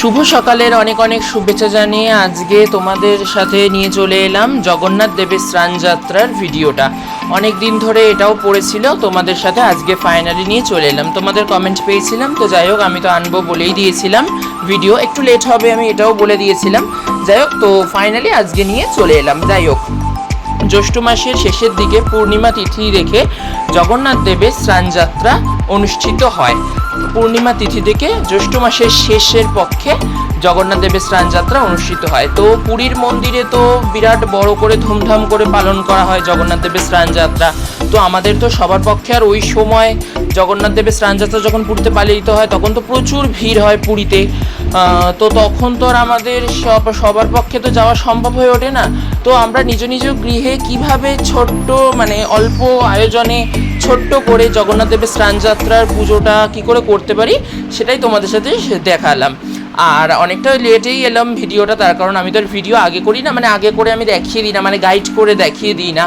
শুভ সকালের অনেক অনেক শুভেচ্ছা জানিয়ে আজকে তোমাদের সাথে নিয়ে চলে এলাম জগন্নাথ দেবের স্নান যাত্রার ভিডিওটা। অনেক দিন ধরে এটাও পড়েছিল, তোমাদের সাথে আজকে ফাইনালি নিয়ে চলে এলাম। তোমাদের কমেন্ট পেয়েছিলাম, তো যাই হোক, আমি তো আনব বলেই দিয়েছিলাম ভিডিও একটু লেট হবে, আমি এটাও বলে দিয়েছিলাম। যাই হোক, তো ফাইনালি আজকে নিয়ে চলে এলাম। যাই হোক, জ্যৈষ্ঠ মাসের শেষের দিকে পূর্ণিমা তিথি রেখে জগন্নাথ দেবের স্নানযাত্রা অনুষ্ঠিত হয়। পূর্ণিমা তিথি থেকে জ্যৈষ্ঠ মাসের শেষের পক্ষে জগন্নাথ দেবের স্নানযাত্রা অনুষ্ঠিত হয়। তো পুরীর মন্দিরে তো বিরাট বড় করে ধুমধাম করে পালন করা হয় জগন্নাথ দেবের স্নানযাত্রা তো আমাদের তো সবার পক্ষে আর ওই সময় জগন্নাথ দেবের স্নানযাত্রা যখন পুরীতে পালিত হয়, তখন তো প্রচুর ভিড় হয় পুরীতে। তো তখন তো আর আমাদের সব, সবার পক্ষে তো যাওয়া সম্ভব হয়ে ওঠে না। তো আমরা নিজ নিজ গৃহে কীভাবে ছোট্ট মানে অল্প আয়োজনে ছোট্ট করে জগন্নাথ দেবের স্নানযাত্রার পুজোটা কি করে করতে পারি, সেটাই তোমাদের সাথে দেখালাম। আর অনেকটা লেটেই এলাম ভিডিওটা, তার কারণ আমি তো ভিডিও আগে করি না মানে আগে করে আমি দেখিয়ে দিই না মানে গাইড করে দেখিয়ে দিই না।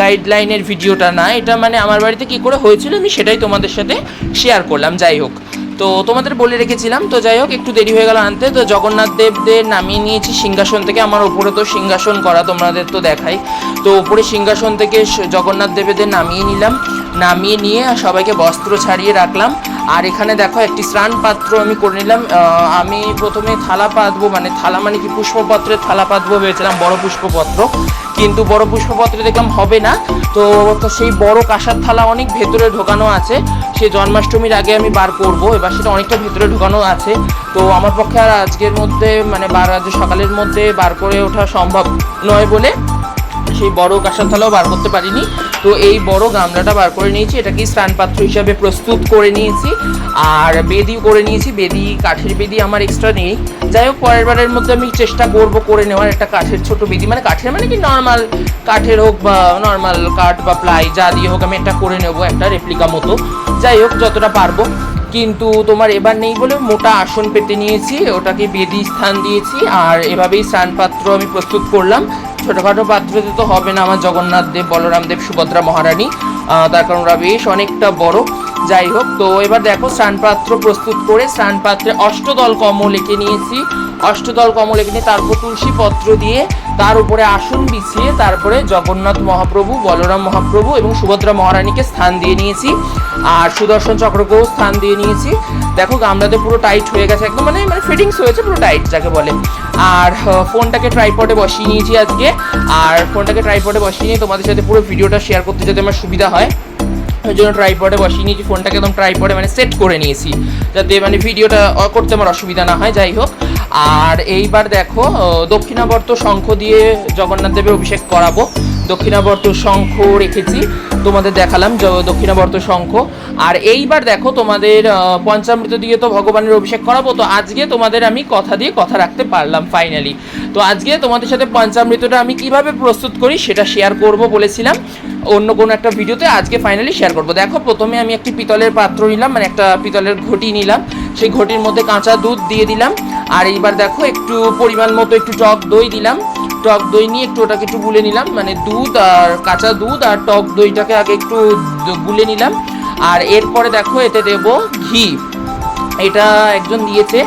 গাইডলাইনের ভিডিওটা না, এটা মানে আমার বাড়িতে কি করে হয়েছিল আমি সেটাই তোমাদের সাথে শেয়ার করলাম, যাই হোক। তো তোমাদের বলে রেখেছিলাম, তো যাই হোক, একটু দেরি হয়ে গেল আনতে, তো জগন্নাথ দেবদের নামিয়ে নিয়েছি, সিংহাসন থেকে আমার ওপরে তো সিংহাসন করা তোমাদের তো দেখাই। তো ওপরে সিংহাসন থেকে জগন্নাথ দেবদের নামিয়ে নিলাম, নামিয়ে নিয়ে সবাইকে বস্ত্র ছাড়িয়ে রাখলাম। আর এখানে দেখো, একটি স্নান পাত্র আমি করে নিলাম আমি প্রথমে থালা পাতবো মানে থালা মানে কি, পুষ্পপত্রের থালা পাতবো, ভেবেছিলাম বড় পুষ্পপত্র। কিন্তু বড় পুষ্পপত্রে দেখলাম হবে না। তো তো সেই বড় কাঁসার থালা অনেক ভেতরে ঢোকানো আছে। সে জন্মাষ্টমীর আগে আমি বার করব, এবার সেটা অনেকটা ভেতরে ঢোকানো আছে। তো আমার পক্ষে আর আজকের মধ্যে মানে বার, আজ সকালের মধ্যে বার করে ওঠা সম্ভব নয় বলে সেই বড় কাঁসার থালাও বার করতে পারিনি। তো এই বড় গামলাটা বার করে নিয়েছি, এটাকে স্নান পাত্র হিসাবে প্রস্তুত করে নিয়েছি। আর বেদিও করে নিয়েছি, বেদি, কাঠের বেদি আমার এক্সট্রা নেই। যাই হোক, পরের বারের মধ্যে আমি চেষ্টা করব করে নেওয়ার একটা কাঠের ছোট বেদি। মানে কাঠের মানে কি? নর্মাল কাঠের হোক বা নর্মাল কাঠ বা প্লাই যা দিয়ে হোক আমি একটা করে নেব একটা রেপ্লিকা মতো। যাই হোক, যতটা পারব। কিন্তু তোমার এবার নেই বলে মোটা আসন পেতে নিয়েছি, ওটাকে বেদি স্থান দিয়েছি, আর এভাবেই স্নান পাত্র আমি প্রস্তুত করলাম। ছোটোখাটো পাত্রতে তো হবে না আমার জগন্নাথ দেব, বলরাম দেব, সুভদ্রা মহারানী তার কারণ ওরা বেশ অনেকটা বড়। যাই হোক, তো এবার দেখো স্নান পাত্র প্রস্তুত করে স্নান পাত্রে অষ্টদল কমল এঁকে নিয়েছি। অষ্টদল কমল এঁকে নিয়ে তারপর তুলসী পত্র দিয়ে তার উপরে আসন বিছিয়ে তারপরে জগন্নাথ মহাপ্রভু, বলরাম মহাপ্রভু এবং সুভদ্রা মহারানীকে স্থান দিয়ে নিয়েছি। আর সুদর্শন চক্রকেও স্থান দিয়ে নিয়েছি। দেখো, গামলাতে পুরো টাইট হয়ে গেছে একদম মানে মানে ফিটিংস হয়েছে পুরো টাইট যাকে বলে। আর ফোনটাকে ট্রাইপডে বসিয়ে নিয়েছি আজকে। আর ফোনটাকে ট্রাইপডে বসিয়ে নিয়ে তোমাদের সাথে পুরো ভিডিওটা শেয়ার করতে যাতে আমার সুবিধা হয়। ওই জন্য ট্রাইপডে বসিয়ে নিয়েছি, ফোনটাকে একদম ট্রাইপডে মানে সেট করে নিয়েছি। যাতে মানে ভিডিওটা করতে আমার অসুবিধা না হয়, যাই হোক। আর এইবার দেখো দক্ষিণাবর্ত শঙ্খ দিয়ে জগন্নাথ দেবের অভিষেক করাবো। দক্ষিণাবর্ত শঙ্খ রেখেছি। তোমাদের দেখালাম দক্ষিণাবর্ত শঙ্খ। আর এইবার দেখো তোমাদের পঞ্চামৃত দিয়ে তো ভগবানের অভিষেক করাবো, তো আজকে তোমাদের আমি কথা দিয়ে কথা রাখতে পারলাম ফাইনালি তো আজকে তোমাদের সাথে পঞ্চামৃতটা আমি কীভাবে প্রস্তুত করি সেটা শেয়ার করব বলেছিলাম। অন্য কোনো একটা ভিডিওতে আজকে ফাইনালি শেয়ার করব। দেখো প্রথমে আমি একটি পিতলের পাত্র নিলাম মানে একটা পিতলের ঘটি নিলাম। সেই ঘটির মধ্যে কাঁচা দুধ দিয়ে দিলাম। আর এইবার দেখো একটু পরিমাণ মতো একটু টক দই দিলাম। টক দই নিয়ে একটু ওটাকে একটু গুলে নিলাম। মানে দুধ আর কাঁচা দুধ আর টক দইটাকে আগে একটু গুলে নিলাম। আর এরপরে দেখো এতে দেব ঘি। এটা একজন দিয়েছে।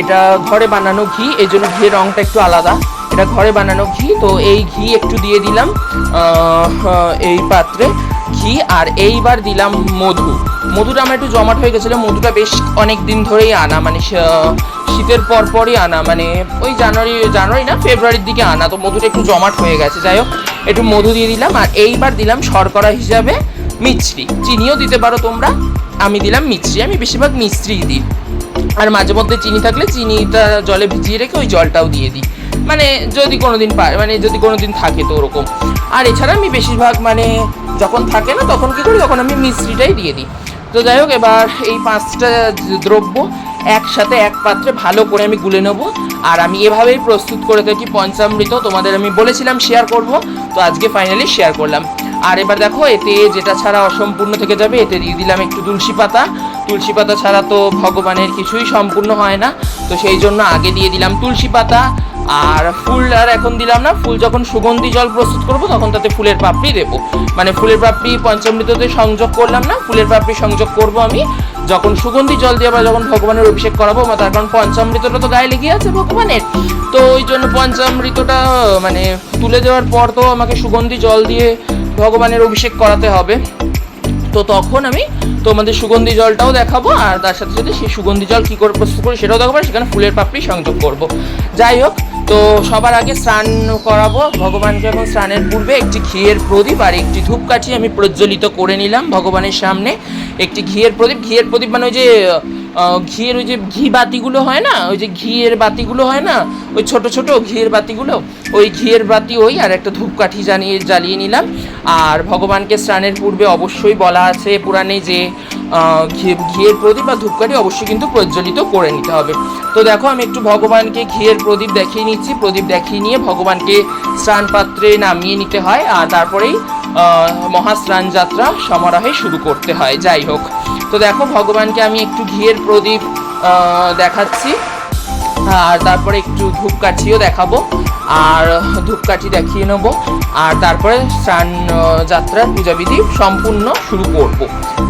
এটা ঘরে বানানো ঘি এই জন্য ঘিয়ের রঙটা একটু আলাদা। এটা ঘরে বানানো ঘি, তো এই ঘি একটু দিয়ে দিলাম এই পাত্রে। ঘি আর এইবার দিলাম মধু। মধুটা আমার একটু জমাট হয়ে গেছিল। মধুটা বেশ অনেক দিন ধরেই আনা মানে শীতের পর পরই আনা মানে ওই জানুয়ারি জানুয়ারি না, ফেব্রুয়ারির দিকে আনা। তো মধুটা একটু জমাট হয়ে গেছে। যাই হোক, একটু মধু দিয়ে দিলাম। আর এইবার দিলাম শর্করা হিসাবে মিছরি। চিনিও দিতে পারো তোমরা। আমি দিলাম মিছরি। আমি বেশিরভাগ মিছরিই দিই। আর মাঝে মধ্যে চিনি থাকলে চিনিটা জলে ভিজিয়ে রেখে ওই জলটাও দিয়ে দিই। মানে যদি কোনো দিন মানে যদি কোনো দিন থাকে তো ওরকম। আর এছাড়া আমি বেশিরভাগ মানে যখন থাকে না, তখন কী করি? তখন আমি মিশ্রিটাই দিয়ে দিই। তো যাই হোক, এবার এই পাঁচটা দ্রব্য একসাথে এক পাত্রে ভালো করে আমি গুলে নেব। আর আমি এভাবেই প্রস্তুত করে থাকি পঞ্চামৃত। তোমাদের আমি বলেছিলাম শেয়ার করব, তো আজকে ফাইনালি শেয়ার করলাম। আর এবার দেখো, এতে যেটা ছাড়া অসম্পূর্ণ থেকে যাবে, এতে দিয়ে দিলাম একটু তুলসী পাতা। তুলসী পাতা ছাড়া তো ভগবানের কিছুই সম্পূর্ণ হয় না। তো সেই জন্য আগে দিয়ে দিলাম তুলসী পাতা আর ফুল আর এখন দিলাম না, ফুল যখন সুগন্ধি জল প্রস্তুত করব, তখন তাতে ফুলের পাপড়ি দেবো। মানে ফুলের পাপড়ি পঞ্চামৃততে সংযোগ করলাম না, ফুলের পাপড়ি সংযোগ করব আমি। যখন সুগন্ধি জল দিয়ে আবার যখন ভগবানের অভিষেক করাবো তার কারণ পঞ্চামৃতটা তো গায়ে লেগে আছে ভগবানের। তো ওই জন্য পঞ্চামৃতটা মানে তুলে দেওয়ার পর তো আমাকে সুগন্ধি জল দিয়ে ভগবানের অভিষেক করাতে হবে। তো তখন আমি তোমাদের সুগন্ধি জলটাও দেখাবো, আর তার সাথে সাথে সেই সুগন্ধি জল কী করে প্রস্তুত করি সেটাও দেখাবো সেখানে ফুলের পাপড়ি সংযোগ করব। যাই হোক তো সবার আগে স্নান করাবো। ভগবানকে এবং স্নানের পূর্বে একটি ঘিয়ের প্রদীপ আর একটি ধূপকাঠি আমি প্রজ্বলিত করে নিলাম ভগবানের সামনে। একটি ঘিয়ের প্রদীপ। ঘিয়ের প্রদীপ মানে ওই যে ঘিয়ের ওই যে ঘি বাতিগুলো হয় না? ওই যে ঘিয়ের বাতিগুলো হয় না? ওই ছোট ছোট ঘিয়ের বাতিগুলো? ওই ঘিয়ের বাতি ওই আর একটা ধূপকাঠি জানিয়ে, জ্বালিয়ে নিলাম। আর ভগবানকে স্নানের পূর্বে অবশ্যই বলা আছে পুরাণে যে ঘিয়ের প্রদীপ বা ধূপকাঠি অবশ্যই কিন্তু প্রজ্বলিত করে নিতে হবে। তো দেখো, আমি একটু ভগবানকে ঘিয়ের প্রদীপ দেখিয়ে নিচ্ছি। প্রদীপ দেখিয়ে নিয়ে ভগবানকে স্নান পাত্রে নামিয়ে নিতে হয়। আর তারপরেই মহাস্নান যাত্রা সমারোহে শুরু করতে হয়। যাই হোক। তো দেখো, ভগবানকে আমি একটু ঘিয়ের প্রদীপ দেখাচ্ছি। আর তারপরে একটু ধূপকাঠিও দেখাবো। আর ধূপকাঠি দেখিয়ে নেব। আর তারপরে স্নান যাত্রার পূজাবিধি সম্পূর্ণ শুরু করব।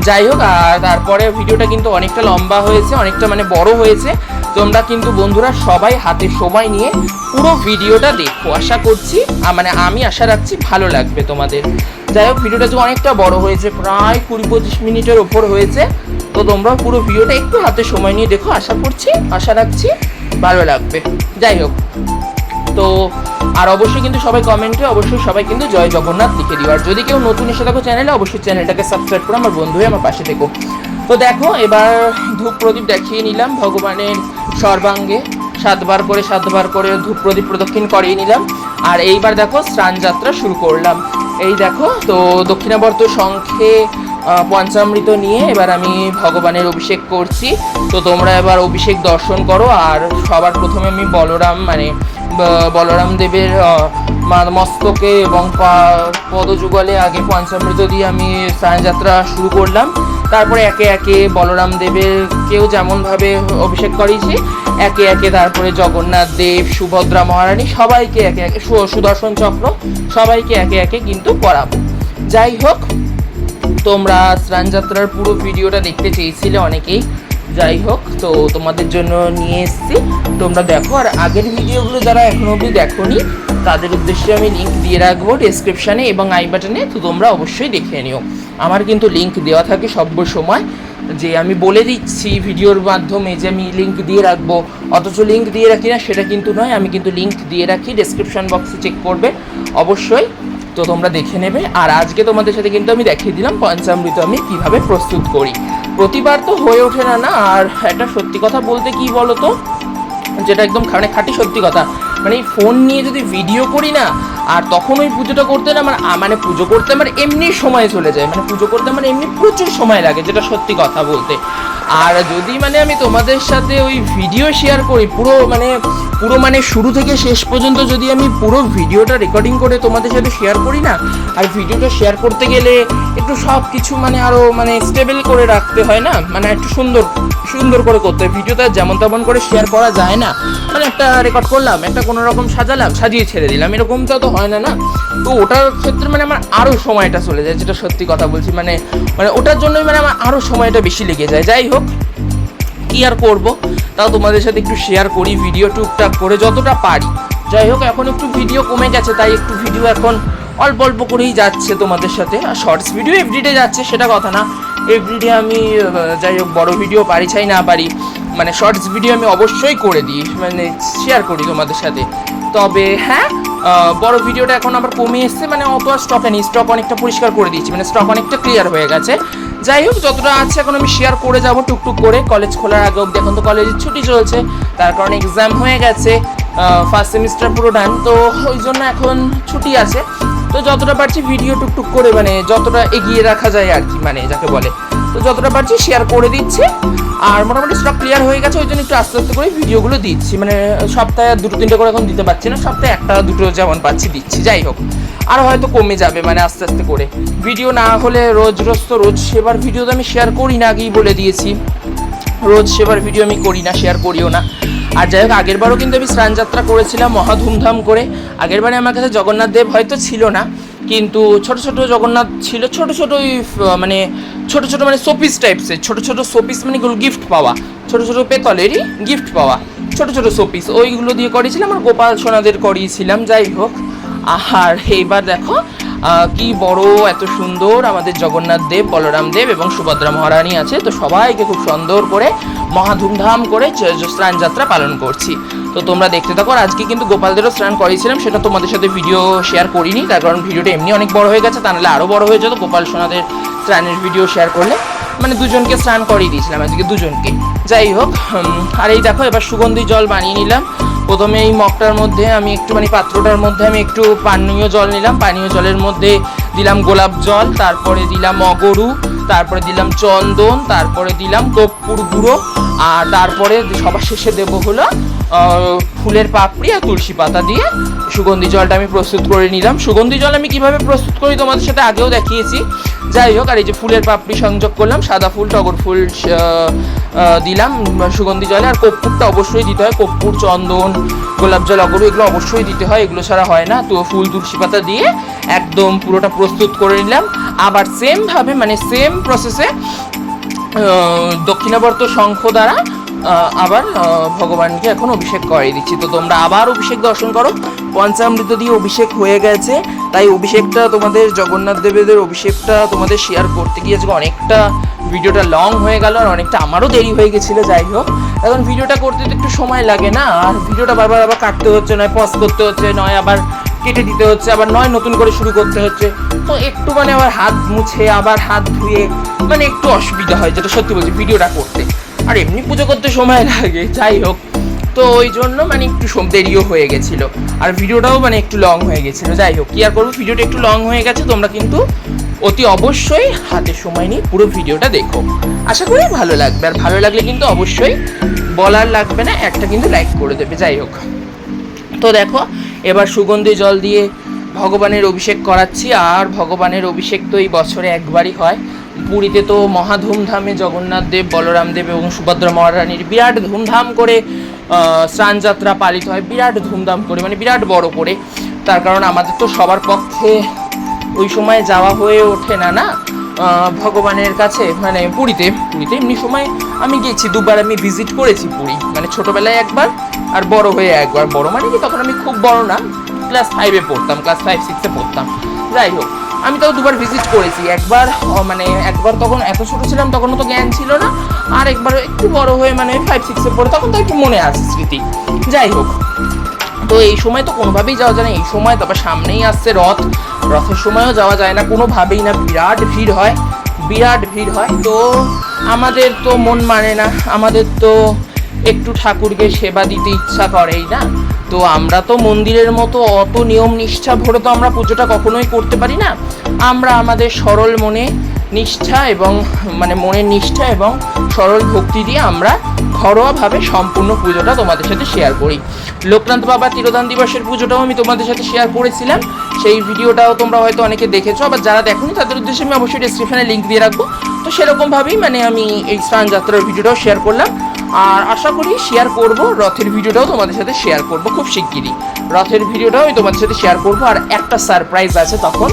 যাই হোক, আর তারপরে ভিডিওটা কিন্তু অনেকটা লম্বা হয়েছে, অনেকটা মানে বড় হয়েছে। তোমরা কিন্তু বন্ধুরা সবাই হাতে সময় নিয়ে পুরো ভিডিওটা দেখো। আশা করছি মানে আমি আশা রাখছি ভালো লাগবে তোমাদের। যাই হোক, ভিডিওটা যে অনেকটা বড় হয়েছে, প্রায় কুড়ি পঁচিশ মিনিটের ওপর হয়েছে। তো তোমরা পুরো ভিডিওটা একটু হাতে সময় নিয়ে দেখো, আশা করছি, আশা রাখছি ভালো লাগবে। যাই হোক, তো আর অবশ্যই কিন্তু সবাই কমেন্টে অবশ্যই সবাই কিন্তু জয় জগন্নাথ লিখে দিও। আর যদি কেউ নতুন এসে থাকো চ্যানেলে অবশ্যই চ্যানেলটাকে সাবস্ক্রাইব করে, আমার বন্ধু হয়ে আমার পাশে থেকো। তো দেখো, এবার ধূপ প্রদীপ দেখিয়ে নিলাম, ভগবানের সর্বাঙ্গে সাতবার করে সাতবার করে ধূপ প্রদীপ প্রদক্ষিণ করিয়ে নিলাম। আর এইবার দেখো স্নান যাত্রা শুরু করলাম। এই দেখো, তো দক্ষিণাবর্ত শঙ্খে পঞ্চামৃত নিয়ে এবার আমি ভগবানের অভিষেক করছি। তো তোমরা এবার অভিষেক দর্শন করো, আর সবার প্রথমে আমি বলরাম মানে বলরাম দেবের মস্তকে এবং পদযুগলে আগে পঞ্চামৃত দিয়ে আমি স্নানযাত্রা শুরু করলাম। তারপরে একে একে বলরাম দেবেরকেও যেমনভাবে অভিষেক করিয়েছি একে একে তারপরে জগন্নাথ দেব, সুভদ্রা মহারানী, সবাইকে একে একে সুদর্শন চক্র, সবাইকে একে একে কিন্তু করাবো। যাই হোক, তোমরা স্নানযাত্রার পুরো ভিডিওটা দেখতে চেয়েছিলে অনেকেই। যাই হোক, তো তোমাদের জন্য নিয়ে এসেছি। তোমরা দেখো, আর আগের ভিডিওগুলো যারা এখনও অবধি দেখোনি তাদের উদ্দেশ্যে আমি লিঙ্ক দিয়ে রাখব ডেসক্রিপশানে এবং আই বাটনে তো তোমরা অবশ্যই দেখে নিও। আমার কিন্তু লিঙ্ক দেওয়া থাকে সব সময় যে আমি বলে দিচ্ছি ভিডিওর মাধ্যমে যে আমি লিঙ্ক দিয়ে রাখব, অথচ লিঙ্ক দিয়ে রাখি না, সেটা কিন্তু নয়। আমি কিন্তু লিঙ্ক দিয়ে রাখি ডেসক্রিপশন বক্সে চেক করবে অবশ্যই। তো তোমরা দেখে নেবে। আর আজকে তোমাদের সাথে কিন্তু আমি দেখিয়ে দিলাম পঞ্চামৃত আমি কীভাবে প্রস্তুত করি। প্রতিবার তো হয়ে ওঠে না না? আর একটা সত্যি কথা বলতে কি বলো তো যেটা একদম মানে খাঁটি সত্যি কথা। মানে এই ফোন নিয়ে যদি ভিডিও করি না, আর তখন ওই পুজোটা করতে না আমার মানে পুজো করতে আমার এমনি সময় চলে যায়। মানে পুজো করতে আমার এমনি প্রচুর সময় লাগে, যেটা সত্যি কথা বলতে। আর যদি মানে আমি তোমাদের সাথে ওই ভিডিও শেয়ার করি, পুরো মানে পুরো মানে শুরু থেকে শেষ পর্যন্ত যদি আমি পুরো ভিডিওটা রেকর্ডিং করে তোমাদের সাথে শেয়ার করি না, আর ভিডিওটা শেয়ার করতে গেলে একটু সব কিছু মানে আরও মানে স্টেবল করে রাখতে হয় না? মানে একটু সুন্দর সুন্দর করে করতে হয়। ভিডিওটা যেমন তেমন করে শেয়ার করা যায় না। মানে একটা রেকর্ড করলাম, একটা কোনো রকম সাজালাম, সাজিয়ে ছেড়ে দিলাম। এরকমটা তো হয় না না? তো ওটার ক্ষেত্রে মানে আমার আরও সময়টা চলে যায়, যেটা সত্যি কথা বলছি। মানে মানে ওটার জন্যই মানে আমার আরও সময়টা বেশি লেগে যায়। যাই হোক কি আর করব? তাও তোমাদের সাথে একটু শেয়ার করি ভিডিও টুকটাক করে যতটা পারি। যাই হোক, এখন একটু ভিডিও কমে গেছে, তাই একটু ভিডিও এখন অল্প অল্প করেই যাচ্ছে তোমাদের সাথে। আর শর্টস ভিডিও এভরিডে যাচ্ছে, সেটা কথা না। এভরিডে আমি যাই হোক, বড় ভিডিও পারি চাই না পারি মানে শর্টস ভিডিও আমি অবশ্যই করে দিই মানে শেয়ার করি তোমাদের সাথে। তবে হ্যাঁ বড় ভিডিওটা এখন আবার কমে এসছে মানে অত আর স্টকে নেই। স্টক অনেকটা পরিষ্কার করে দিয়েছি মানে স্টক অনেকটা ক্লিয়ার হয়ে গেছে। যাই হোক, যতটা আছে এখন আমি শেয়ার করে যাব টুকটুক করে। কলেজ খোলার আগে অব্দি এখন তো কলেজের ছুটি চলছে, তার কারণে এক্সাম হয়ে গেছে ফার্স্ট সেমিস্টার পুরো ডান তো ওই জন্য এখন ছুটি আছে। তো যতটা পারছি ভিডিও টুকটুক করে মানে যতটা এগিয়ে রাখা যায় আর কি মানে যাকে বলে। তো যতটা পারছি শেয়ার করে দিচ্ছি। আর মোটামুটি স্টক ক্লিয়ার হয়ে গেছে, ওই জন্য একটু আস্তে আস্তে করে ভিডিওগুলো দিচ্ছি। মানে সপ্তাহে দুটো, তিনটে করে এখন দিতে পারছি না, সপ্তাহে একটা, দুটো যেমন পাচ্ছি দিচ্ছি, যাই হোক। আর হয়তো কমে যাবে মানে আস্তে আস্তে করে। ভিডিও না হলে রোজ রোজ তো রোজ সেবার ভিডিও তো আমি শেয়ার করি না, আগেই বলে দিয়েছি। রোজ সেবার ভিডিও আমি করি না শেয়ার করিও না। আর যাই হোক, আগের বারও কিন্তু আমি স্নান যাত্রা করেছিলাম, মহা ধুমধাম করে। আগের বারে আমার কাছে জগন্নাথ দেব হয়তো ছিল না। কিন্তু ছোট ছোট জগন্নাথ ছিল, ছোট ছোট মানে ছোট ছোট মানে শোপিস টাইপসের ছোট ছোট শোপিস মানে এগুলো গিফট পাওয়া, ছোট ছোট পেতলেরই গিফট পাওয়া, ছোট ছোট শোপিস, ওইগুলো দিয়ে করিয়েছিলাম আর গোপাল সোনাদের করিয়েছিলাম, যাই হোক। আর এইবার দেখো কি বড়, এত সুন্দর আমাদের জগন্নাথ দেব, বলরাম দেব এবং সুভদ্রা মহারানী আছে। তো সবাইকে খুব সুন্দর করে, মহা ধুমধাম করে স্নান যাত্রা পালন করছি। তো তোমরা দেখতে থাকো আজকে কিন্তু গোপালদেরও স্নান করিয়েছিলাম, সেটা তোমাদের সাথে ভিডিও শেয়ার করিনি, তার কারণ ভিডিওটা এমনি অনেক বড় হয়ে গেছে, তা নাহলে আরও বড় হয়ে যেত গোপাল সোনাদের স্নানের ভিডিও শেয়ার করলে। মানে দুজনকে স্নান করিয়ে দিয়েছিলাম, আজকে দুজনকে। যাই হোক আর এই দেখো, এবার সুগন্ধি জল বানিয়ে নিলাম। প্রথমে এই মগটার মধ্যে আমি একটুখানি পাত্রটার মধ্যে আমি একটু পানীয় জল নিলাম। পানীয় জলের মধ্যে দিলাম গোলাপ জল, তারপরে দিলাম অগরু, তারপরে দিলাম চন্দন, তারপরে দিলাম কর্পূর গুঁড়ো, আর তারপরে সবার শেষে দেবো হলো ফুলের পাপড়ি আর তুলসী পাতা দিয়ে সুগন্ধি জলটা আমি প্রস্তুত করে নিলাম। সুগন্ধি জল আমি কীভাবে প্রস্তুত করি তোমাদের সাথে আগেও দেখিয়েছি। যাই হোক, আর এই যে ফুলের পাপড়ি সংযোগ করলাম, সাদা ফুল, টগর ফুল দিলাম সুগন্ধি জলে। আর কর্পূরটা অবশ্যই দিতে হয়, কর্পূর, চন্দন, গোলাপ জল, অগরু, এগুলো অবশ্যই দিতে হয়, এগুলো ছাড়া হয় না। তো ফুল, তুলসী পাতা দিয়ে একদম পুরোটা প্রস্তুত করে নিলাম। আবার সেমভাবে মানে সেম প্রসেসে দক্ষিণাবর্ত শঙ্খ দ্বারা আবার ভগবানকে এখন অভিষেক করে দিচ্ছি। তো তোমরা আবার অভিষেক দর্শন করো। পঞ্চামৃত দিয়ে অভিষেক হয়ে গেছে। তাই অভিষেকটা তোমাদের জগন্নাথ দেবেদের অভিষেকটা তোমাদের শেয়ার করতে গিয়ে আজকে অনেকটা ভিডিওটা লং হয়ে গেল আর অনেকটা আমারও দেরি হয়ে গেছিল, যাই হোক। এখন ভিডিওটা করতে তো একটু সময় লাগে না। আর ভিডিওটা বারবার আবার কাটতে হচ্ছে, নয় পজ করতে হচ্ছে, নয় আবার কেটে দিতে হচ্ছে, আবার নয় নতুন করে শুরু করতে হচ্ছে। তো একটু মানে আবার হাত মুছে, আবার হাত ধুয়ে মানে একটু অসুবিধা হয়, যেটা সত্যি বলছি, ভিডিওটা করতে। আর, এমনি পুজো করতে সময় লাগে, যাই হোক। তো ওই জন্য মানে একটু দেরিও হয়ে গেছিল। আর ভিডিওটাও মানে একটু লং হয়ে গেছিল। যাই হোক, কি আর করব? ভিডিওটা একটু লং হয়ে গেছে, তোমরা কিন্তু অতি অবশ্যই হাতে সময় নিয়ে পুরো ভিডিওটা দেখো। আশা করি ভালো লাগবে। আর ভালো লাগলে কিন্তু অবশ্যই বলার লাগবে না, একটা কিন্তু লাইক করে দেবে। যাই হোক। তো দেখো, এবার সুগন্ধি জল দিয়ে ভগবানের অভিষেক করাচ্ছি। আর ভগবানের অভিষেক তো এই বছরে একবারই হয়। পুরীতে তো মহা ধুমধামে জগন্নাথ দেব বলরাম দেব এবং সুভদ্রা মহারানীর বিরাট ধুমধাম করে আহ, স্নান যাত্রা পালিত হয়। বিরাট ধুমধাম করে মানে বিরাট বড় করে। তার কারণ আমাদের তো সবার পক্ষে ওই সময় যাওয়া হয়ে ওঠে না না? ভগবানের কাছে মানে পুরীতে পুরীতে এমনি সময় আমি গেছি দুবার আমি ভিজিট করেছি পুরী। মানে ছোটবেলায় একবার আর বড় হয়ে একবার। বড় মানে কি? তখন আমি খুব বড় না। ক্লাস ফাইভে পড়তাম ক্লাস ফাইভ সিক্সে পড়তাম। যাই হোক। আমি তাও দুবার ভিজিট করেছি। একবার মানে একবার তখন এত ছোট ছিলাম, তখনও তো জ্ঞান ছিল না। আর একবার একটু বড় হয়ে মানে ফাইভ সিক্সে পড়ে, তখন তো একটু মনে আছে স্মৃতি। যাই হোক, তো এই সময় তো কোনোভাবেই যাওয়া যায় না। এই সময় তারপর সামনেই আসছে রথ। রথের সময়ও যাওয়া যায় না, কোনোভাবেই না। বিরাট ভিড় হয়, বিরাট ভিড় হয়। তো আমাদের তো মন মানে না, আমাদের তো একটু ঠাকুরকে সেবা দিতে ইচ্ছা করেই না। তো আমরা তো মন্দিরের মতো অত নিয়ম নিষ্ঠা ভরে তো আমরা পুজোটা কখনোই করতে পারি না। আমরা আমাদের সরল মনে নিষ্ঠা এবং মানে মনের নিষ্ঠা এবং সরল ভক্তি দিয়ে আমরা ঘরোয়াভাবে সম্পূর্ণ পুজোটা তোমাদের সাথে শেয়ার করি। লোকনাথ বাবা তিরোধান দিবসের পুজোটাও আমি তোমাদের সাথে শেয়ার করেছিলাম। সেই ভিডিওটাও তোমরা হয়তো অনেকে দেখেছ, আবার যারা দেখোনি তাদের উদ্দেশ্যে আমি অবশ্যই ডিসক্রিপশনে লিঙ্ক দিয়ে রাখব। তো সেরকমভাবেই মানে আমি এই স্নান যাত্রার ভিডিওটাও শেয়ার করলাম। আর আশা করি শেয়ার করব। রথের ভিডিওটাও তোমাদের সাথে শেয়ার করব খুব শিগগিরই। রথের ভিডিওটাও আমি তোমাদের সাথে শেয়ার করব। আর একটা সারপ্রাইজ আছে তখন।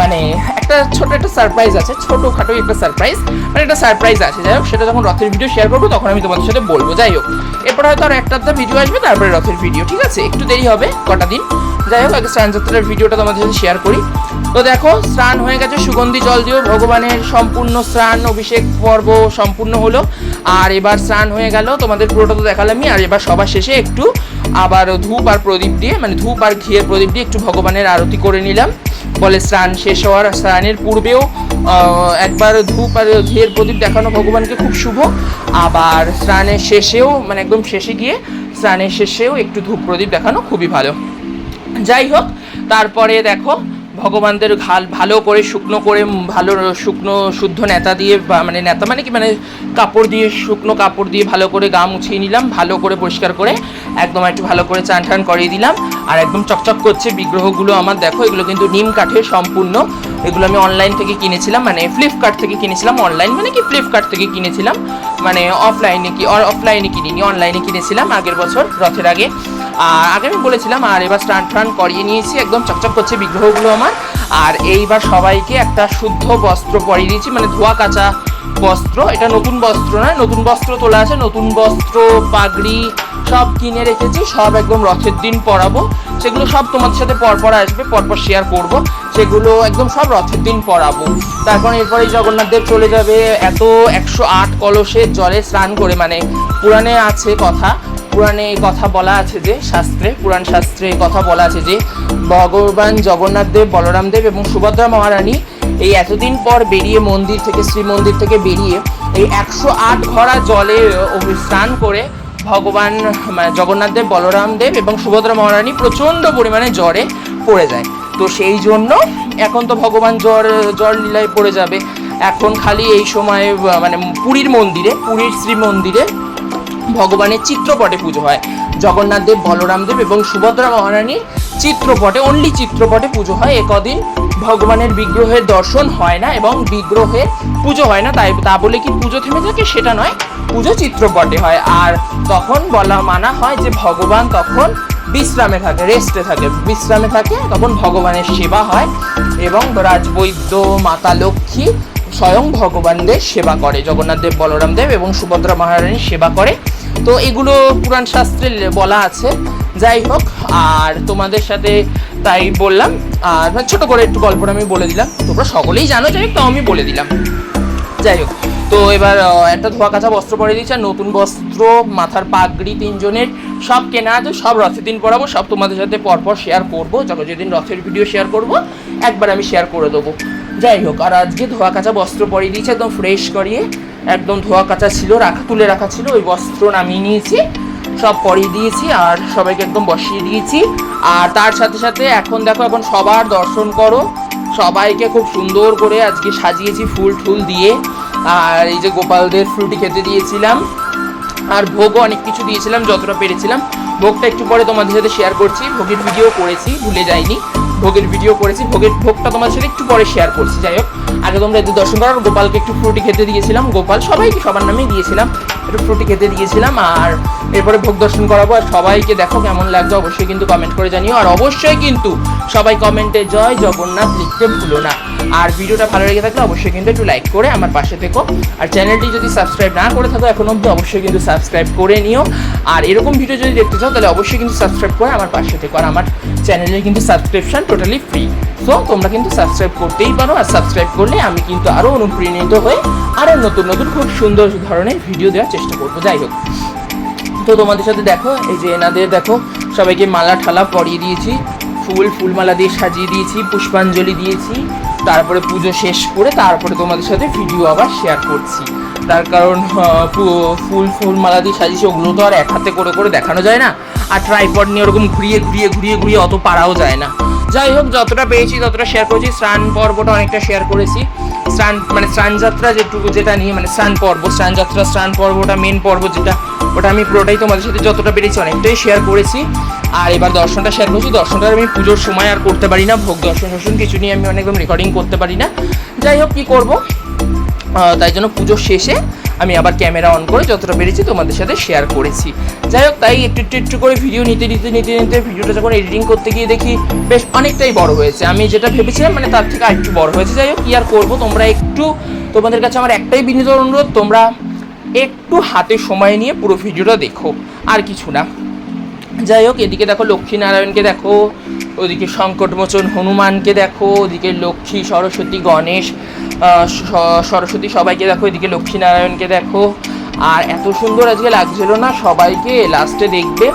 মানে একটা ছোট একটা সারপ্রাইজ আছে ছোট খাটো একটা সারপ্রাইজ মানে একটা সারপ্রাইজ আছে। যাই হোক, সেটা যখন রথের ভিডিও শেয়ার করব, তখন আমি তোমাদের সাথে বলব। যাই হোক, এরপর হয়তো আর একটা আধটা ভিডিও আসবে, তারপরে রথের ভিডিও ঠিক আছে? একটু দেরি হবে, কটা দিন। যাই হোক, আগে স্নান যাত্রার ভিডিওটা তোমাদের সাথে শেয়ার করি। তো দেখো, স্নান হয়ে গেছে, সুগন্ধি জল দিয়েও ভগবানের সম্পূর্ণ স্নান, অভিষেক পর্ব সম্পূর্ণ হলো। আর এবার স্নান হয়ে গেল, তোমাদের পুরোটা তো দেখালামই, আর এবার সবার শেষে একটু আবার ধূপ আর প্রদীপ দিয়ে মানে ধূপ আর ঘিয়ের প্রদীপ দিয়ে একটু ভগবানের আরতি করে নিলাম। বলে স্নান শেষ হওয়ার, স্নানের পূর্বেও একবার ধূপ আর ঘিয়ের প্রদীপ দেখানো ভগবানকে খুব শুভ। আবার স্নানের শেষেও মানে একদম শেষে গিয়ে স্নানের শেষেও একটু ধূপ প্রদীপ দেখানো খুবই ভালো। যাই হোক, তারপরে দেখো ভগবানদের ঘাল ভালো করে, শুকনো করে ভালো শুকনো শুদ্ধ নেতা দিয়ে মানে নেতা মানে কি মানে কাপড় দিয়ে, শুকনো কাপড় দিয়ে ভালো করে গা মুছিয়ে নিলাম, ভালো করে পরিষ্কার করে একদম একটু ভালো করে চান টান করিয়ে দিলাম। আর একদম চকচক করছে বিগ্রহগুলো আমার, দেখো এগুলো কিন্তু নিম কাঠের সম্পূর্ণ। এগুলো আমি অনলাইন থেকে কিনেছিলাম মানে ফ্লিপকার্ট থেকে কিনেছিলাম অনলাইন মানে কি ফ্লিপকার্ট থেকে কিনেছিলাম মানে অফলাইনে কি অফলাইনে কিনিনি অনলাইনে কিনেছিলাম আগের বছর, রথের আগে। আর আগে আমি বলেছিলাম, আর এবার স্টান টান করিয়ে নিয়েছি, একদম চকচক করছে বিগ্রহগুলো আমার। আর এইবার সবাইকে একটা শুদ্ধ বস্ত্র পরিয়ে দিয়েছি মানে ধোয়া কাঁচা বস্ত্র। এটা নতুন বস্ত্র নয়, নতুন বস্ত্র তোলা আছে, নতুন বস্ত্র, পাগড়ি সব কিনে রেখেছি, সব একদম রথের দিন পরাবো। সেগুলো সব তোমাদের সাথে পরপর আসবে, পরপর শেয়ার করব। সেগুলো একদম সব রথের দিন পরাবো। তারপর এরপরে জগন্নাথ দেব চলে যাবে, এত একশো আট কলসের জলে স্নান করে মানে পুরাণে আছে কথা। পুরাণে কথা বলা আছে যে, শাস্ত্রে, পুরাণ শাস্ত্রে কথা বলা আছে যে, ভগবান জগন্নাথ দেব, বলরাম দেব এবং সুভদ্রা মহারানী এই এতদিন পর বেরিয়ে মন্দির থেকে, শ্রীমন্দির থেকে বেরিয়ে এই একশো আট ঘড়া জলে স্নান করে ভগবান মানে জগন্নাথ দেব, বলরাম দেব এবং সুভদ্রা মহারানী প্রচণ্ড পরিমাণে জ্বরে পড়ে যায়। তো সেই জন্য এখন তো ভগবান জ্বর জ্বর লীলায় পড়ে যাবে। এখন খালি এই সময় মানে পুরীর মন্দিরে, পুরীর শ্রীমন্দিরে ভগবানের চিত্রপটে পুজো হয়। জগন্নাথ দেব, বলরাম দেব এবং সুভদ্রা মহারানীর চিত্রপটে অনলি চিত্রপটে পুজো হয়। একদিন ভগবানের বিগ্রহের দর্শন হয় না এবং বিগ্রহের পুজো হয় না। তাই তা বলে কি পুজো থেমে থাকে সেটা নয়, পুজো চিত্রপটে হয়। আর তখন বলা মানা হয় যে ভগবান তখন বিশ্রামে থাকে রেস্টে থাকে। বিশ্রামে থাকে, তখন ভগবানের সেবা হয় এবং রাজবৈদ্য, মাতা লক্ষ্মী স্বয়ং ভগবানদের সেবা করে, জগন্নাথ দেব, বলরাম দেব এবং সুভদ্রা মহারানীর সেবা করে। তো এগুলো পুরাণ শাস্ত্রে বলা আছে। যাই হোক, আর তোমাদের সাথে তাই বললাম। আর মানে ছোট করে একটু গল্পটা আমি বলে দিলাম। তোমরা সকলেই জানো, যাই তো আমি বলে দিলাম। যাই হোক, তো এবার একটা ধোয়া কাঁচা বস্ত্র পরে আর নতুন বস্ত্র, মাথার পাগড়ি তিনজনের, সব কেনা আছে, সব রথের দিন পরাবো, সব তোমাদের সাথে পরপর শেয়ার করব। যখন যেদিন রথের ভিডিও শেয়ার করব, একবার আমি শেয়ার করে দেবো। যাই হোক, আর আজকে ধোয়া কাঁচা বস্ত্র পরিয়ে দিয়েছি, একদম ফ্রেশ করিয়ে, একদম ধোয়া কাঁচা ছিল, রাখা, তুলে রাখা ছিল, ওই বস্ত্র নামিয়ে নিয়েছি, সব পরিয়ে দিয়েছি, আর সবাইকে একদম বসিয়ে দিয়েছি। আর তার সাথে সাথে এখন দেখো, এখন সবার দর্শন করো, সবাইকে খুব সুন্দর করে আজকে সাজিয়েছি ফুল টুল দিয়ে, আর এই যে গোপালদের ফ্রুটি খেতে দিয়েছিলাম, আর ভোগও অনেক কিছু দিয়েছিলাম, যতটা পেরেছিলাম। ভোগটা একটু পরে তোমাদের সাথে শেয়ার করছি, ভোগের ভিডিও করেছি, ভুলে যাইনি। ভোগের ভিডিও করেছি, ভোগের ভোগটা তোমাদের সাথে একটু পরে শেয়ার করছি, যাই হোক। আগে তোমরা এদের দর্শন করার গোপালকে একটু ফ্রুটি খেতে দিয়েছিলাম, গোপাল সবাইকে সবার নামেই দিয়েছিলাম, একটু ফ্রুটি খেতে দিয়েছিলাম, আর এরপরে ভোগ দর্শন করাবো, আর সবাইকে দেখো কেমন লাগবে অবশ্যই কিন্তু কমেন্ট করে জানিও, আর অবশ্যই কিন্তু সবাই কমেন্টে জয় জগন্নাথ লিখতে ভুলো না। আর ভিডিওটা ভালো লেগে থাকলে অবশ্যই কিন্তু একটু লাইক করে আমার পাশে থেকো। আর চ্যানেলটি যদি সাবস্ক্রাইব না করে থাকো এখন অবধি, অবশ্যই কিন্তু সাবস্ক্রাইব করে নিও। আর এরকম ভিডিও যদি দেখতে চাও, তাহলে অবশ্যই কিন্তু সাবস্ক্রাইব করে আমার পাশে থেকো। আর আমার চ্যানেলে কিন্তু সাবস্ক্রিপশন টোটালি ফ্রি সো তোমরা কিন্তু সাবস্ক্রাইব করতেই পারো আর সাবস্ক্রাইব করলে আমি কিন্তু আরও অনুপ্রাণিত হয়ে আরও নতুন নতুন খুব সুন্দর ধরনের ভিডিও দেওয়ার চেষ্টা করব। যাই হোক। তো তোমাদের সাথে দেখো, এই যে এনাদের দেখো, সবাইকে মালা ঠালা পরিয়ে দিয়েছি। ফুল, ফুলমালা দিয়ে সাজিয়ে দিয়েছি, পুষ্পাঞ্জলি দিয়েছি। তারপরে পুজো শেষ করে তারপরে তোমাদের সাথে ভিডিও আবার শেয়ার করছি। তার কারণ ফুল ফুল মালা দিয়ে সাজিয়েছি, ওগুলো তো আর এক হাতে করে করে দেখানো যায় না। আর ট্রাইপড নিয়ে ওরকম ঘুরিয়ে ঘুরিয়ে ঘুরিয়ে ঘুরিয়ে অত পারাও যায় না। যাই হোক, যতটা পেয়েছি, ততটা শেয়ার করেছি। স্নান পর্বটা অনেকটা শেয়ার করেছি। স্নান মানে স্নান যাত্রা যেটুকু, যেটা নিয়ে মানে স্নান পর্ব, স্নান যাত্রা, স্নান পর্বটা মেন পর্ব যেটা, ওটা আমি পুরোটাই তোমাদের সাথে যতটা পেরেছি অনেকটাই শেয়ার করেছি। আর এবার দর্শনটা শেয়ার করছি। দর্শনটা আমি পুজোর সময় আর করতে পারি না, ভোগ দর্শন টর্শন কিছু নিয়ে আমি অনেকদম রেকর্ডিং করতে পারি না। যাই হোক, কী করব? তাই জন্য পুজোর শেষে আমি আবার ক্যামেরা অন করে যতটা পেরেছি তোমাদের সাথে শেয়ার করেছি। যাই হোক, তাই একটু একটু একটু করে ভিডিও নিতে নিতে নিতে নিতে ভিডিওটা যখন এডিটিং করতে গিয়ে দেখি বেশ অনেকটাই বড় হয়েছে। আমি যেটা ভেবেছিলাম মানে তার থেকে আরেকটু বড় হয়েছে। যাই হোক, কি আর করব? তোমরা একটু, তোমাদের কাছে আমার একটাই বিনীত অনুরোধ, তোমরা একটু হাতে সময় নিয়ে পুরো ভিডিওটা দেখো, আর কিছু না। যাই হোক, এদিকে দেখো লক্ষ্মীনারায়ণকে দেখো, ওদিকে সংকটমোচন হনুমানকে দেখো, ওদিকে লক্ষ্মী, সরস্বতী, গণেশ সরস্বতী সবাইকে দেখো, এদিকে লক্ষ্মীনারায়ণকে দেখো। আর এত সুন্দর আজকে লাগছিল না, সবাইকে লাস্টে দেখবে।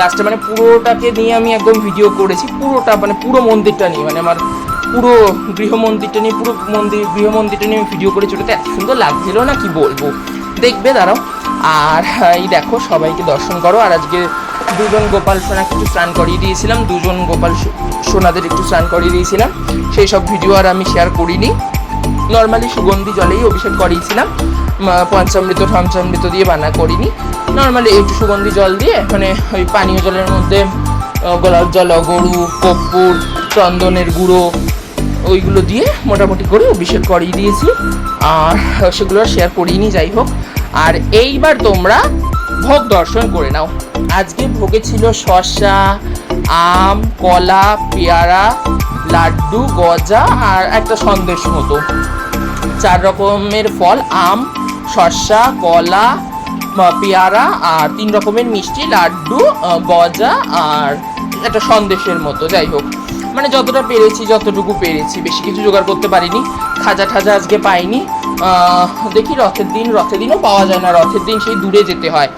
লাস্টে মানে পুরোটাকে নিয়ে আমি একদম ভিডিও করেছি, পুরোটা মানে পুরো মন্দিরটা নিয়ে মানে আমার পুরো গৃহ মন্দিরটা নিয়ে, পুরো মন্দির, গৃহ মন্দিরটা নিয়ে আমি ভিডিও করেছি, ওটাতে এত সুন্দর লাগছিল না, কি বলব? দেখবে, দাঁড়াও। আর এই দেখো, সবাইকে দর্শন করো। আর আজকে দুজন গোপাল সোনাকে একটু স্নান করিয়ে দিয়েছিলাম, দুজন গোপাল সোনাদের একটু স্নান করিয়ে দিয়েছিলাম। সেই সব ভিডিও আর আমি শেয়ার করিনি। নর্মালি সুগন্ধি জলেই অভিষেক করিয়েছিলাম পঞ্চামৃত ঠঞ্চামৃত দিয়ে বানা করিনি। নর্মালি একটু সুগন্ধি জল দিয়ে মানে ওই পানীয় জলের মধ্যে গোলাপ জল গরু কর্পূর, চন্দনের গুঁড়ো, ওইগুলো দিয়ে মোটামুটি করে অভিষেক করিয়ে দিয়েছি। আর সেগুলো শেয়ার করিনি, যাই হোক। আর এইবার তোমরা ভোগ দর্শন করে নাও। আজকে ভোগে ছিল শসা, আম, কলা, পেয়ারা, লাড্ডু, গজা আর একটা সন্দেশ মতো। চার রকমের ফল, আম, শসা, কলা পেয়ারা আর তিন রকমের মিষ্টি, লাড্ডু গজা আর একটা সন্দেশের মতো। যাই হোক মানে যতটা পেরেছি, যতটুকু পেরেছি, বেশি কিছু জোগাড় করতে পারিনি। খাজা ঠাজা আজকে পাইনি। দেখি রথের দিন, রথের দিনও পাওয়া যায় না, রথের দিন সেই দূরে যেতে হয়।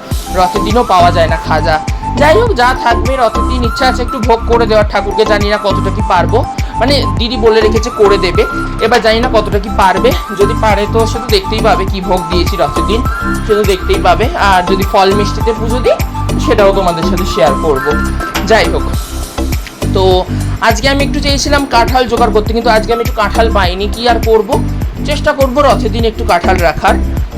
রথের দিনও পাওয়া যায় না খাজা। যাই হোক, যা থাকবে, রথের দিন ইচ্ছা আছে একটু ভোগ করে দেওয়ার। ঠাকুরকে জানি না কতটা কি পারব। মানে দিদি বলে রেখেছে করে দেবে। এবার জানি না কতটা কি পারবে। যদি পারে তো সে তো দেখতেই পাবে কি ভোগ দিয়েছি রথের দিন। সে তো দেখতেই পাবে। আর যদি ফল মিষ্টিতে পুজো দিই, সেটাও তোমাদের সাথে শেয়ার করব। যাই হোক, তো আজকে আমি একটু চেয়েছিলাম কাঁঠাল জোগাড় করতে, কিন্তু আজকে আমি একটু কাঁঠাল পাইনি। কি আর করব? চেষ্টা করব রথের দিন একটু কাঁঠাল রাখার।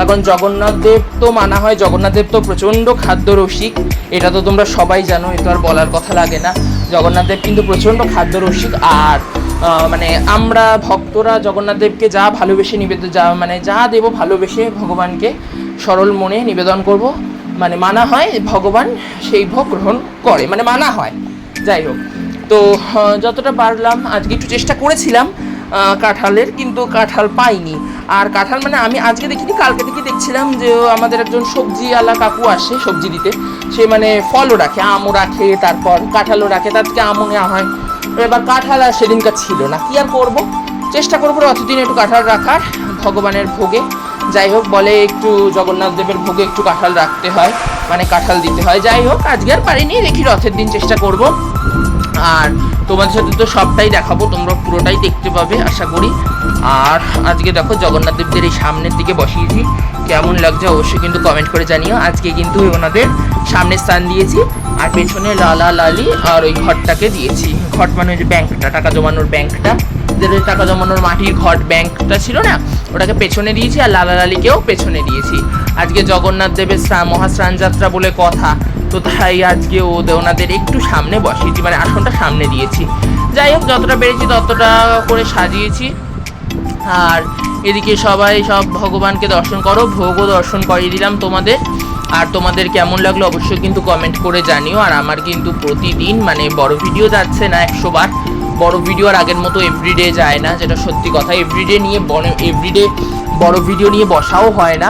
কারণ জগন্নাথ দেব তো মানা হয়, জগন্নাথ দেব তো প্রচণ্ড খাদ্য রসিক এটা তো তোমরা সবাই জানো, এ তো আর বলার কথা লাগে না। জগন্নাথ দেব কিন্তু প্রচণ্ড খাদ্য রসিক আর মানে আমরা ভক্তরা জগন্নাথ দেবকে যা ভালোবেসে নিবেদন যা মানে যা দেব ভালোবেসে ভগবানকে সরল মনে নিবেদন করব। মানে মানা হয়, ভগবান সেই ভোগ গ্রহণ করে মানে মানা হয়। যাই হোক, তো যতটা পারলাম, আজকে একটু চেষ্টা করেছিলাম। কাঁঠালের, কিন্তু কাঁঠাল পাইনি। আর কাঁঠাল মানে আমি আজকে দেখিনি, কালকে থেকে দেখছিলাম যে আমাদের একজন সবজিওয়ালা কাকু আসে সবজি দিতে। সে মানে ফলও রাখে, আমও রাখে, তারপর কাঁঠালও রাখে তার থেকে আমও নেওয়া হয়। এবার কাঁঠাল আর সেদিনকার ছিল না। কি আর করব? চেষ্টা করব অতদিন একটু কাঁঠাল রাখার, ভগবানের ভোগে। যাই হোক, বলে একটু জগন্নাথ দেবের ভোগে একটু কাঁঠাল রাখতে হয় মানে কাঁঠাল দিতে হয়। যাই হোক, আজকে আর পারিনি, দেখি রথের দিন চেষ্টা করব। আর তোমাদের সাথে তো সবটাই দেখাবো, তোমরা পুরোটাই দেখতে পাবে, আশা করি। আর আজকে দেখো জগন্নাথ দেবদের এই সামনের দিকে বসিয়েছি, কেমন লাগছে অবশ্যই কিন্তু কমেন্ট করে জানিও। আজকে কিন্তু ওনাদের সামনে স্থান দিয়েছি, আর পেছনে লালা লালি আর ওই ঘরটাকে দিয়েছি। ঘট মানে ওই যে ব্যাংকটা, টাকা জমানোর ব্যাংকটা। যেটা টাকা জমানোর মাটির ঘট ব্যাংকটা ছিল না? ওটাকে পেছনে দিয়েছি আর লালা লালিকেও পেছনে দিয়েছি। আজকে জগন্নাথ দেবের স্নান মহাস্নান যাত্রা বলে কথা তো তাই আজকে ও ওনাদের একটু সামনে বসিয়েছি মানে আসনটা সামনে দিয়েছি। যাই হোক, যতটা পেরেছি ততটা করে সাজিয়েছি। আর এদিকে সবাই সব ভগবানকে দর্শন করো, ভোগও দর্শন করিয়ে দিলাম তোমাদের। আর তোমাদের কেমন লাগল অবশ্যই কিন্তু কমেন্ট করে জানিও। আর আমার কিন্তু প্রতিদিন মানে বড় ভিডিও যাচ্ছে না একশো বার বড় ভিডিও আর আগের মতো এভরিডে যায় না, যেটা সত্যি কথা। এভরিডে নিয়ে এভরিডে বড় ভিডিও নিয়ে বসাও হয় না।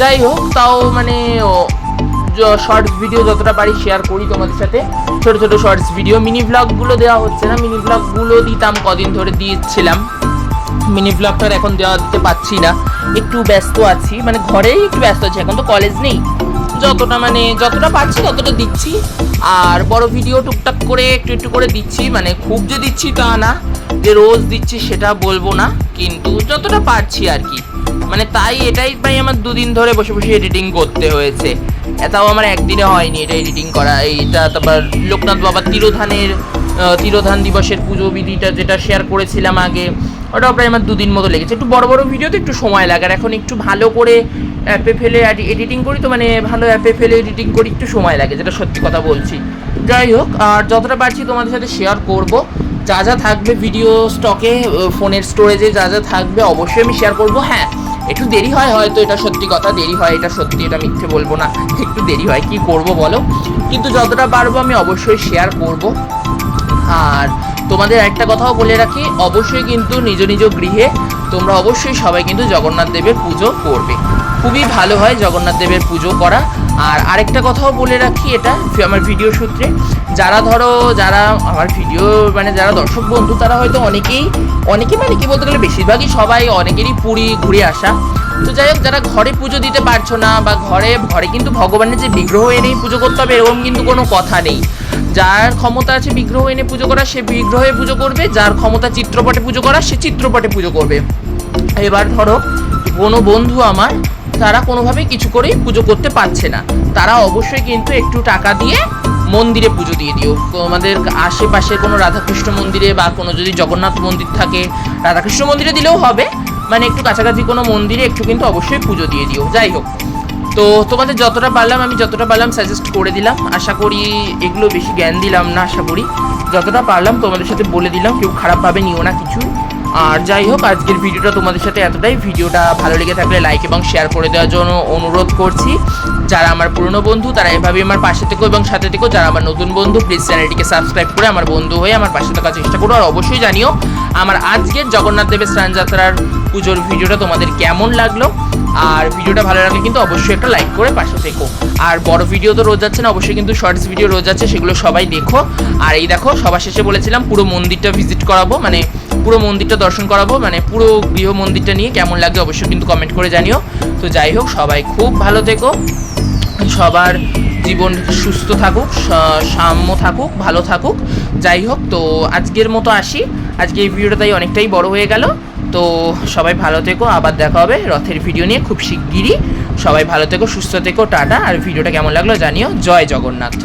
যাই হোক, তাও মানে শর্টস ভিডিও যতটা পারি শেয়ার করি তোমাদের সাথে। ছোট ছোট শর্টস ভিডিও মিনি ব্লগগুলো দেওয়া হচ্ছে না। মিনি ব্লগগুলো দিতাম, কদিন ধরে দিয়েছিলাম। মিনি ব্লগটার এখন দেওয়া দিতে পারছি না। একটু ব্যস্ত আছি মানে ঘরেই একটু ব্যস্ত আছি, এখন তো কলেজ নেই। যতটা মানে যতটা পারছি ততটা দিচ্ছি। আর বড় ভিডিও টুকটাক করে একটু একটু করে দিচ্ছি মানে খুব যে দিচ্ছি তা না। যে রোজ দিচ্ছি সেটা বলব না, কিন্তু যতটা পারছি আর কি। মানে তাই এটাই তাই আমার দুদিন ধরে বসে বসে এডিটিং করতে হয়েছে। এটাও আমার একদিনে হয়নি, এটা এডিটিং করা। এইটা তারপর লোকনাথ বাবার তিরোধানের তিরোধান দিবসের পুজো বিধিটা যেটা শেয়ার করেছিলাম আগে, ওটাও প্রায় আমার দুদিন মতো লেগেছে। একটু বড় বড় ভিডিওতে একটু সময় লাগে, আর এখন একটু ভালো করে অ্যাপে ফেলে এডিটিং করি তো মানে ভালো অ্যাপে ফেলে এডিটিং করি, একটু সময় লাগে, যেটা সত্যি কথা বলছি। যাই হোক, আর যতটা পারছি তোমাদের সাথে শেয়ার করব। যা যা থাকবে ভিডিও স্টকে ফোনের স্টোরেজে যা যা থাকবে, অবশ্যই আমি শেয়ার করব। হ্যাঁ একটু দেরি হয় হয়তো এটা সত্যি কথা, দেরি হয় এটা সত্যি, এটা মিথ্যে বলব না। একটু দেরি হয়, কি করব বলো? কিন্তু যতটা পারব আমি অবশ্যই শেয়ার করব। আর তোমাদের একটা কথাও বলে রাখি, অবশ্যই কিন্তু নিজ নিজ গৃহে তোমরা অবশ্যই সবাই কিন্তু জগন্নাথ দেবের পুজো করবে। খুবই ভালো হয় জগন্নাথ দেবের পুজো করা। আর আরেকটা কথাও বলে রাখি এটা আমার ভিডিও সূত্রে। যারা ধরো, যারা আমার ভিডিও মানে যারা দর্শক বন্ধু, তারা হয়তো অনেকেই, অনেকে মানে কি বলতে গেলে বেশিরভাগই সবাই অনেকেরই পুরী ঘুরে আসা। তো যাই হোক, যারা ঘরে পুজো দিতে পারছ না বা ঘরে ঘরে কিন্তু ভগবানের যে বিগ্রহ এনেই পুজো করতে হবে, এরকম কিন্তু কোনো কথা নেই। যার ক্ষমতা আছে বিগ্রহ এনে পুজো করা, সে বিগ্রহে পুজো করবে। যার ক্ষমতা চিত্রপটে পুজো করা, সে চিত্রপটে পুজো করবে। এবার ধরো, কোনো বন্ধু আমার তারা কোনোভাবেই কিছু করেই পুজো করতে পারছে না। তারা অবশ্যই কিন্তু একটু টাকা দিয়ে মন্দিরে পুজো দিয়ে দিও। আমাদের আশেপাশে কোনো রাধাকৃষ্ণ মন্দিরে বা কোনো যদি জগন্নাথ মন্দির থাকে, রাধাকৃষ্ণ মন্দিরে দিলেও হবে। মানে একটু কাছাকাছি কোনো মন্দিরে একটু কিন্তু অবশ্যই পুজো দিয়ে দিও। যাই হোক, তো তোমাদের যতটা পারলাম, আমি যতটা পারলাম সাজেস্ট করে দিলাম। আশা করি এগুলো বেশি জ্ঞান দিলাম না, আশা করি। যতটা পারলাম তোমাদের সাথে বলে দিলাম, কেউ খারাপভাবে নিও না কিছু। আর যাই হোক, আজকের ভিডিওটা তোমাদের সাথে এতটাই। ভিডিওটা ভালো লেগে থাকলে লাইক এবং শেয়ার করে দেওয়ার জন্য অনুরোধ করছি। যারা আমার পুরনো বন্ধু, তারা এভাবে আমার পাশে থেকো এবং সাথে থেকো। যারা আমার নতুন বন্ধু প্লিজ চ্যানেলটিকে সাবস্ক্রাইব করে আমার বন্ধু হয়ে আমার পাশে থাকার চেষ্টা করো। আর অবশ্যই জানিও, আমার আজকের জগন্নাথ দেবের স্নান যাত্রার পুজোর ভিডিওটা তোমাদের কেমন লাগল? আর ভিডিওটা ভালো লাগলে কিন্তু অবশ্যই একটা লাইক করে পাশে থেকো। আর বড় ভিডিও তো রোজ যাচ্ছে না, অবশ্যই কিন্তু শর্টস ভিডিও রোজ যাচ্ছে, সেগুলো সবাই দেখো। আর এই দেখো, সবার শেষে বলেছিলাম পুরো মন্দিরটা ভিজিট করাবো। মানে পুরো মন্দিরটা দর্শন করাবো মানে পুরো গৃহ মন্দিরটা নিয়ে কেমন লাগে অবশ্যই কিন্তু কমেন্ট করে জানিও। তো যাই হোক, সবাই খুব ভালো থেকো, সবার জীবন সুস্থ থাকুক সাম্য থাকুক, ভালো থাকুক। যাই হোক, তো আজকের মতো আসি। আজকে এই ভিডিওটা তাই অনেকটাই বড় হয়ে গেল। তো সবাই ভালো থেকো, আবার দেখা হবে রথের ভিডিও নিয়ে খুব শিগগিরই। সবাই ভালো থেকো, সুস্থ থেকো, টাটা। আর ভিডিওটা কেমন লাগল জানিও। জয় জগন্নাথ।